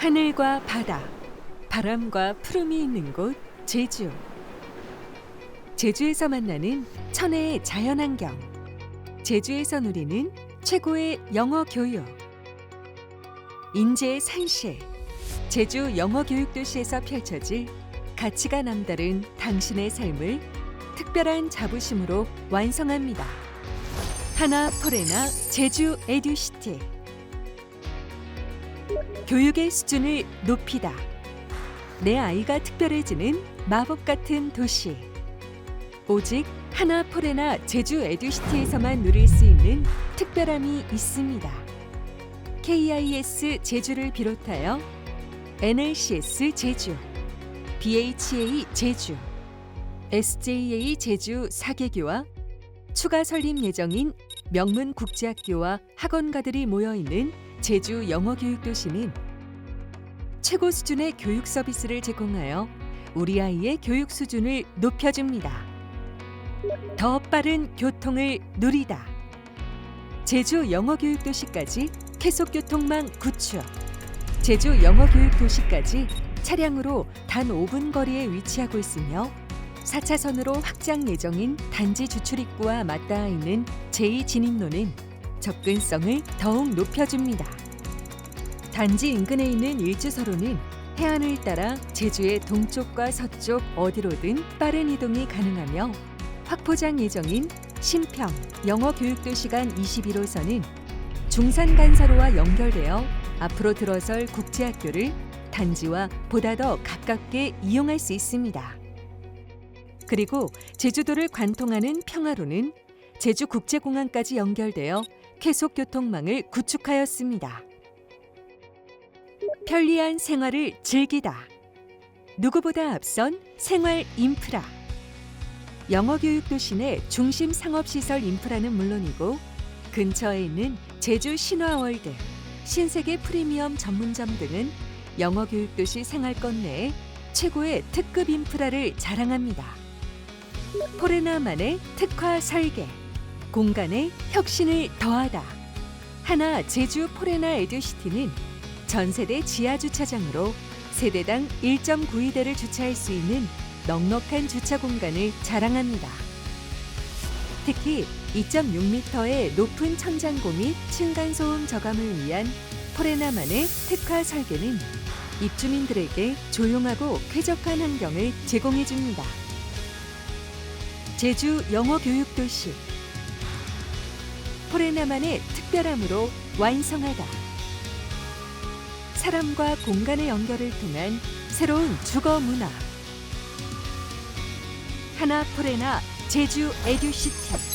하늘과 바다, 바람과 푸름이 있는 곳 제주. 제주에서 만나는 천혜의 자연환경. 제주에서 누리는 최고의 영어 교육. 인재의 산실. 제주 영어 교육 도시에서 펼쳐질 가치가 남다른 당신의 삶을 특별한 자부심으로 완성합니다. 하나 포레나 제주 에듀시티. 교육의 수준을 높이다. 내 아이가 특별해지는 마법 같은 도시. 오직 하나 포레나 제주 에듀시티에서만 누릴 수 있는 특별함이 있습니다. KIS 제주를 비롯하여 NLCS 제주, BHA 제주, SJA 제주 4개교와 추가 설립 예정인 명문 국제학교와 학원가들이 모여 있는 제주 영어 교육 도시는 최고 수준의 교육 서비스를 제공하여 우리 아이의 교육 수준을 높여줍니다. 더 빠른 교통을 누리다. 제주 영어 교육 도시까지 계속 교통망 구축. 제주 영어 교육 도시까지 차량으로 단 5분 거리에 위치하고 있으며 4차선으로 확장 예정인 단지 주출입구와 맞닿아 있는 제2진입로는 접근성을 더욱 높여줍니다. 단지 인근에 있는 일주서로는 해안을 따라 제주의 동쪽과 서쪽 어디로든 빠른 이동이 가능하며 확포장 예정인 신평 영어 교육도 시간 21호선은 중산 간사로와 연결되어 앞으로 들어설 국제학교를 단지와 보다 더 가깝게 이용할 수 있습니다. 그리고 제주도를 관통하는 평화로는 제주국제공항까지 연결되어 계속 교통망을 구축하였습니다. 편리한 생활을 즐기다. 누구보다 앞선 생활 인프라. 영어 교육 도시 내 중심 상업 시설 인프라는 물론이고 근처에 있는 제주 신화월드, 신세계 프리미엄 전문점 등은 영어 교육 도시 생활권 내에 최고의 특급 인프라를 자랑합니다. 포레나만의 특화 설계, 공간에 혁신을 더하다. 하나 제주 포레나 에듀시티는 전 세대 지하 주차장으로 세대당 1.92대를 주차할 수 있는 넉넉한 주차 공간을 자랑합니다. 특히 2.6m의 높은 천장고 및 층간 소음 저감을 위한 포레나만의 특화 설계는 입주민들에게 조용하고 쾌적한 환경을 제공해 줍니다. 제주 영어 교육 도시 포레나만의 특별함으로 완성하다. 사람과 공간의 연결을 통한 새로운 주거 문화. 하나 포레나 제주 에듀시티.